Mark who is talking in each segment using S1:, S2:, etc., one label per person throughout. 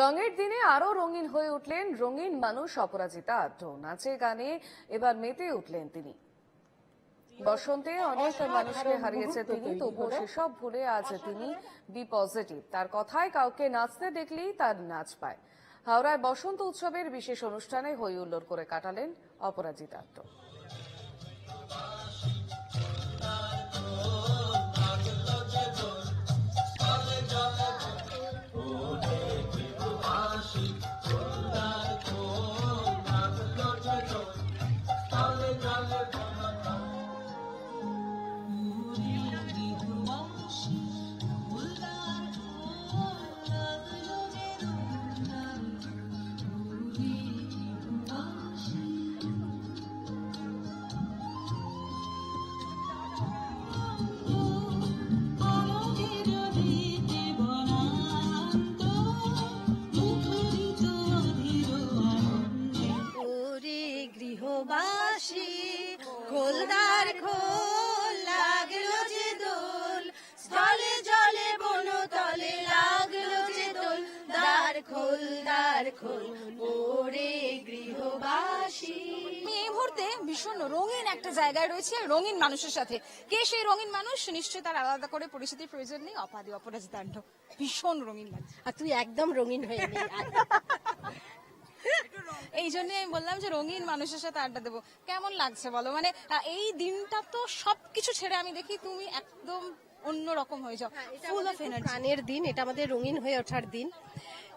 S1: রঙের দিনে আরও রঙিন হয়ে উঠলেন রঙিন মানুষ অপরাজিতা আদ্র নাচে গানে এবার মেতে উঠলেন তিনি। বসন্তে অনেক মানুষকে হারিয়েছে তিনি তবুও সেসব ভুলে আজ তিনি বি পজিটিভ। তার কথায় কাউকে নাচতে দেখলেই তার নাচ পায়। হাওড়ায় বসন্ত উৎসবের বিশেষ অনুষ্ঠানে হই হুল্লোড় করে কাটালেন অপরাজিতা আদ্র
S2: খোল দ্বার খোল ওরে গৃহবাসী।
S3: এই মুহূর্তে ভীষণ রঙিন একটা জায়গায় রয়েছে রঙিন মানুষের সাথে। কে সেই রঙিন মানুষ? নিশ্চয়ই তার আলাদা করে পরিচিতির প্রয়োজন নেই। অপাদি অপরাজিতাণ্ড ভীষণ রঙিন মানুষ।
S2: আর তুই একদম রঙিন হয়ে নে
S3: এই জন্য আমি বললাম যে রঙিন মানুষের সাথে আড্ডা দেবো। কেমন লাগছে বলো? মানে এই দিনটা তো সবকিছু ছেড়ে আমি দেখি তুমি একদম অন্য রকম হয়ে যাও ফুল অফ এনার্জি
S2: দিন এটা আমাদের রঙিন হয়ে ওঠার দিন।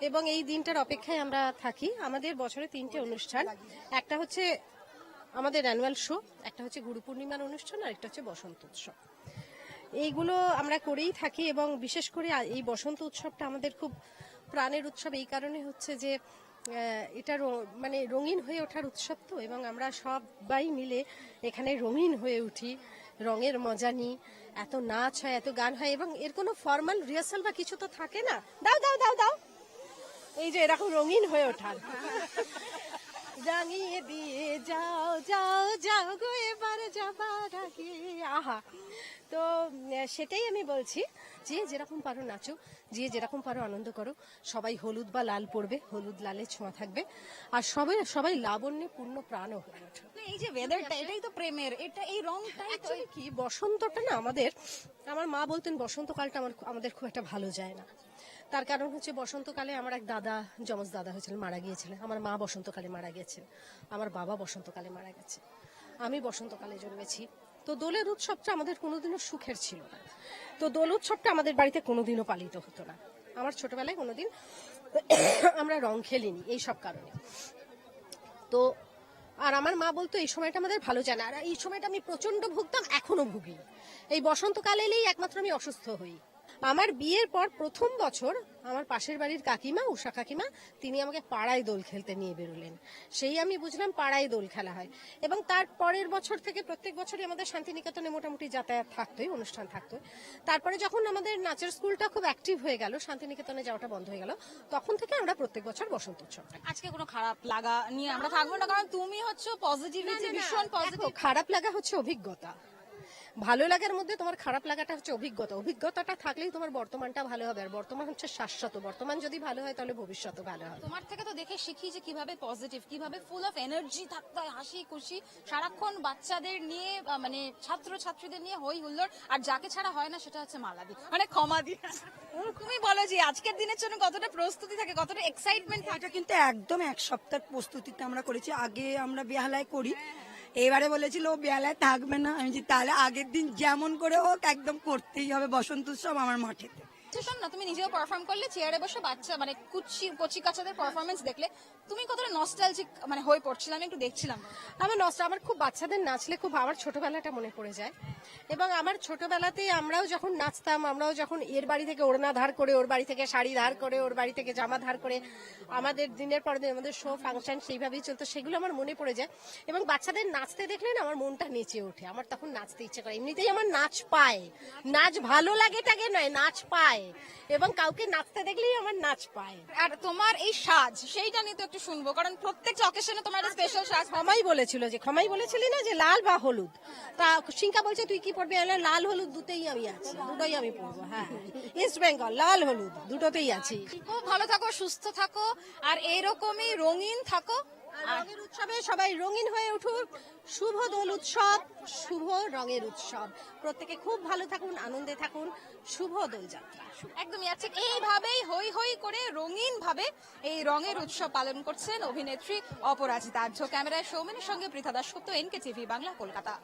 S2: এবং এই দিনটার অপেক্ষায় আমরা থাকি। আমাদের বছরে তিনটে অনুষ্ঠান। একটা হচ্ছে আমাদের অ্যানুয়াল শো একটা হচ্ছে গুরু পূর্ণিমার অনুষ্ঠান, আর একটা হচ্ছে বসন্ত উৎসব। এইগুলো আমরা করেই থাকি এবং বিশেষ করে এই বসন্ত উৎসবটা আমাদের খুব প্রাণের উৎসব। এই কারণে হচ্ছে যে এটা মানে রঙিন হয়ে ওঠার উৎসব তো, এবং আমরা সবাই মিলে এখানে রঙিন হয়ে উঠি, রঙের মজা নিই, এত নাচ হয়, এত গান হয়, এবং এর কোনো ফর্মাল রিহার্সাল বা কিছু তো থাকে না। দাও দাও দাও দাও। এই যে এরকম রঙিন হয়ে ওঠার রাঙিয়ে দিয়ে যাও যাও যাও গো, এবার যাবার আগে আহা। তো সেটাই আমি বলছি যে যেরকম পারো নাচো যে যেরকম পারো আনন্দ করো। সবাই হলুদ বা লাল পরবে হলুদ লালে ছোঁয়া থাকবে। আর সবাই সবাই লাবণ্যে পূর্ণ প্রাণও হয়ে ওঠো।
S3: এই যে ওয়েদারটা এটাই তো প্রেমের এটা এই রংটাই তো
S2: কি? বসন্তটা না আমাদের আমার মা বলতেন বসন্তকালটা আমার আমাদের খুব একটা ভালো যায় না। তার কারণ হচ্ছে বসন্তকালে আমার এক দাদা যমজ দাদা হয়েছিলেন মারা গিয়েছিলেন। আমার মা বসন্তকালে মারা গেছেন। আমার বাবা বসন্তকালে মারা গেছে। আমি বসন্তকালে জন্মেছি। তো দোলের উৎসবটা আমাদের কোনোদিনও সুখের ছিল না। তো দোল উৎসবটা আমাদের বাড়িতে কোনোদিনও পালিত হতো না। আমার ছোটবেলায় কোনোদিন আমরা রং খেলিনি এই সব কারণে। তো আর আমার মা বলতো, এই সময়টা আমাদের ভালো জানে আর এই সময়টা আমি প্রচণ্ড ভুগতাম, এখনও ভুগি। এই বসন্তকাল এলেই একমাত্র আমি অসুস্থ হই। আমার বিয়ের পর প্রথম বছর আমার পাশের বাড়ির কাকিমা উষা কাকিমা তিনি আমাকে পাড়ায় দোল খেলতে নিয়ে বেরোলেন। সেই আমি বুঝলাম পাড়ায় দোল খেলা হয়। এবং তার পরের বছর থেকে প্রত্যেক বছরই আমাদের শান্তিনিকেতনে মোটামুটি যাতায়াত থাকতোই অনুষ্ঠান থাকতো তারপরে যখন আমাদের নাচের স্কুলটা খুব অ্যাক্টিভ হয়ে গেল শান্তিনিকেতনে যাওয়াটা বন্ধ হয়ে গেল তখন থেকে আমরা প্রত্যেক বছর বসন্ত উৎসব
S3: আজকে কোনো খারাপ লাগা নিয়ে আমরা থাকব না কারণ তুমি হচ্ছে পজিটিভিটি ভীষণ পজিটিভ
S2: খারাপ লাগা হচ্ছে অভিজ্ঞতা। ভালো লাগার মধ্যে তোমার খারাপ লাগাটা হচ্ছে অভিজ্ঞতা। অভিজ্ঞতাটা থাকলেই তোমার বর্তমানটা ভালো হবে। আর বর্তমান হচ্ছে শাশ্বত। বর্তমান যদি ভালো হয় তাহলে ভবিষ্যৎ ভালো হবে।
S3: তোমার থেকে তো দেখে শিখি যে কীভাবে পজিটিভ কীভাবে ফুল অফ এনার্জি থাকতে হয় হাসি খুশি সারাক্ষণ বাচ্চাদের নিয়ে মানে ছাত্র ছাত্রীদের নিয়ে হই হুল্লোড় আর যাকে ছাড়া হয় না সেটা হচ্ছে মালাদি। মানে ক্ষমা দি তুমি বলো যে আজকের দিনের জন্য কতটা প্রস্তুতি থাকে কতটা এক্সাইটমেন্ট থাকে?
S4: কিন্তু একদম এক সপ্তাহ প্রস্তুতিতে আমরা করেছি। আগে আমরা বেহালায় করি। এবারে বলেছিল ও বেলায় থাকবে না। আমি তাহলে আগের দিন যেমন করে হোক একদম করতেই হবে। বসন্ত উৎসব আমার মাঠেতে।
S3: শোন না? তুমি নিজেও পারফর্ম করলে চেয়ারে বসে বাচ্চা মানে কুচি, কচি কাচাদের পারফরমেন্স দেখলে, তুমি কতটা নস্টালজিক মানে হয়ে পড়ছিল? আমি একটু দেখছিলাম।
S2: আমার নষ্ট আমার খুব বাচ্চাদের নাচলে খুব আমার ছোটবেলাটা মনে পড়ে যায়। এবং আমার ছোটবেলাতে আমরাও যখন নাচতাম, আমরাও যখন এর বাড়ি থেকে ওড়না ধার করে, ওর বাড়ি থেকে শাড়ি ধার করে, ওর বাড়ি থেকে জামা ধার করে, আমাদের দিনের পর দিন, আমাদের শো ফাংশন সেইভাবেই চলতো, সেগুলো আমার মনে পড়ে যায়। এবং বাচ্চাদের নাচতে দেখলে না, আমার মনটা নেচে ওঠে। আমার তখন নাচতে ইচ্ছে করে। এমনিতেই আমার নাচ পায়। নাচ ভালো লাগে টাকে নয়, নাচ পায়। এবং কাউকে নাচতে দেখলেই আমার নাচ পায়।
S3: আর তোমার এই সাজ সেইটা নিয়ে তো একটু শুনব কারণ প্রত্যেকটা অকেশনে তোমার স্পেশাল সাজ।
S2: ক্ষমাই বলেছিল যে ক্ষমাই বলেছিলি না যে লাল বা হলুদ? তা সিংকা বলছে তুই কি পড়বি? আমি লাল হলুদ দুটোই আমি আছি দুটোই আমি পড়ব হ্যাঁ ইস্ট বেঙ্গল লাল হলুদ দুটোতেই আছি।
S3: খুব ভালো থাকো সুস্থ থাকো আর এইরকমই রঙিন থাকো।
S2: রঙের উৎসবে সবাই রঙিন হয়ে উঠুক। শুভ দোল উৎসব, শুভ রঙের উৎসব। প্রত্যেকে খুব ভালো থাকুন, আনন্দে থাকুন। শুভ দোল যাত্রা।
S3: একদমই আছে। এইভাবেই হই হই করে রঙিন ভাবে এই রঙের উৎসব পালন করছেন অভিনেত্রী, অপরাজিতা। আর্য ক্যামেরায় সৌমেনের সঙ্গে পৃথা দাসগুপ্ত এনকে টিভি বাংলা, কলকাতা।